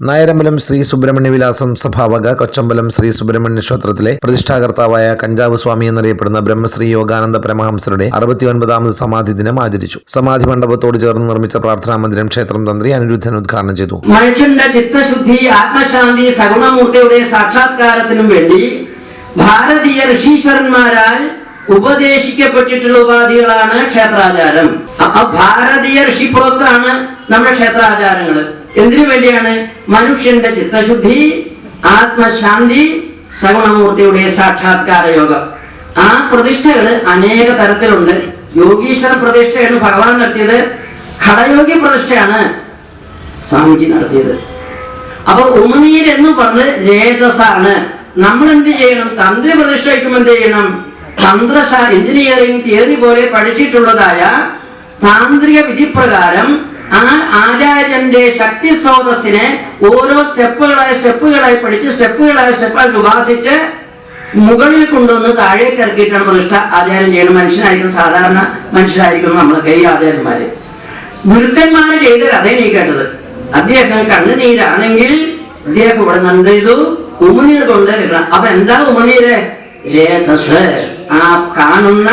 നായരമ്പലം ശ്രീ സുബ്രഹ്മണ്യ വിലാസം സഭാവക കൊച്ചമ്പലം ശ്രീ സുബ്രഹ്മണ്യ ക്ഷേത്രത്തിലെ പ്രതിഷ്ഠാകർത്താവായ കഞ്ചാവ് സ്വാമി എന്നറിയപ്പെടുന്ന ബ്രഹ്മശ്രീ യോഗാനന്ദ പരമഹംസരുടെ അറുപത്തിയൊൻപതാമത് സമാധി ദിനം ആചരിച്ചു. സമാധി മണ്ഡപത്തോട് ചേർന്ന് നിർമ്മിച്ച പ്രാർത്ഥനാ മന്ദിരം ക്ഷേത്രം തന്ത്രി അനിരുദ്ധൻ ഉദ്ഘാടനം ചെയ്തു. മനുഷ്യന്റെ ചിത്തശുദ്ധി ആത്മശാന്തി സഗുണമൂർത്തിയുടെ സാക്ഷാത്കാരത്തിനും വേണ്ടി ഭാരതീയ ഋഷീശ്വരന്മാരാൽ ഉപദേശിക്കപ്പെട്ടിട്ടുള്ള ഉപാധികളാണ് ക്ഷേത്രാചാരം. അപ്പൊ ഭാരതീയ ഋഷിപ്പുറത്താണ് നമ്മുടെ ക്ഷേത്രാചാരങ്ങൾ എന്തിനു വേണ്ടിയാണ് മനുഷ്യന്റെ ചിത്തശുദ്ധി ആത്മശാന്തി സഗുണമൂർത്തിയുടെ സാക്ഷാത്കാര യോഗം. ആ പ്രതിഷ്ഠകൾ അനേക തരത്തിലുണ്ട്. യോഗീശ്വര പ്രതിഷ്ഠയാണ് ഭഗവാൻ നടത്തിയത്. ഘടയോഗി പ്രതിഷ്ഠയാണ് സ്വാമിജി നടത്തിയത്. അപ്പൊ എന്ന് പറഞ്ഞ് രേതസാണ്. നമ്മൾ എന്ത് ചെയ്യണം? തന്ത്രി പ്രതിഷ്ഠ വയ്ക്കുമ്പോൾ എന്ത് ചെയ്യണം? തന്ത്രശാ എഞ്ചിനീയറിംഗ് തിയറി പോലെ പഠിച്ചിട്ടുള്ളതായ താന്ത്രിക വിധിപ്രകാരം ആ ആചാര്യന്റെ ശക്തി സ്രോതസ്സിനെ ഓരോ സ്റ്റെപ്പുകളായി സ്റ്റെപ്പുകളായി പഠിച്ച് സ്റ്റെപ്പുകളായി സ്റ്റെപ്പായി ഉപാസിച്ച് മുകളിൽ കൊണ്ടുവന്ന് താഴേക്ക് ഇറക്കിയിട്ടാണ് പ്രതിഷ്ഠ ആചാരം ചെയ്യണം മനുഷ്യനായിരിക്കും സാധാരണ മനുഷ്യരായിരിക്കും നമ്മളൊക്കെ ഈ ആചാര്യന്മാര്. ഗുരുക്കന്മാര് ചെയ്ത കഥയാണ് നീ കേട്ടത്. അദ്ദേഹം കണ്ണുനീരാണെങ്കിൽ അദ്ദേഹം ഇവിടെ നിന്ന് ചെയ്തു? ഉമിനീർ കൊണ്ട്. അപ്പൊ എന്താ ഉമിനീര് ആ കാണുന്ന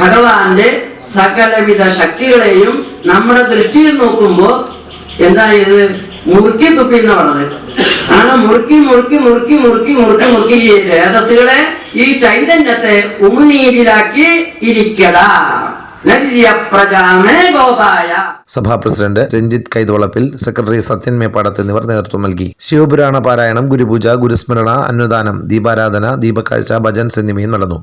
ഭഗവാന്റെ സകലവിധ ശക്തികളെയും നമ്മുടെ ദൃഷ്ടിയിൽ നോക്കുമ്പോ എന്താ ഇത്? മുറുക്കി തുപ്പി എന്ന് പറഞ്ഞത്? ആ മുറുക്കി മുറുക്കി മുറുക്കി മുറുക്കി മുറുക്കി മുറുക്കി ഈ രേതസ്സുകളെ ഈ ചൈതന്യത്തെ ഉമിനീരിലാക്കി ഇരിക്കടാ. സഭാ പ്രസിഡന്റ് രഞ്ജിത്ത് കൈതവളപ്പിൽ സെക്രട്ടറി സത്യൻ മേപ്പാടത്ത് എന്നിവർ നേതൃത്വം നൽകി. ശിവപുരാണ പാരായണം ഗുരുപൂജ ഗുരുസ്മരണ അന്നദാനം ദീപാരാധന ദീപക്കാഴ്ച ഭജൻസ് എന്നിവയും നടന്നു.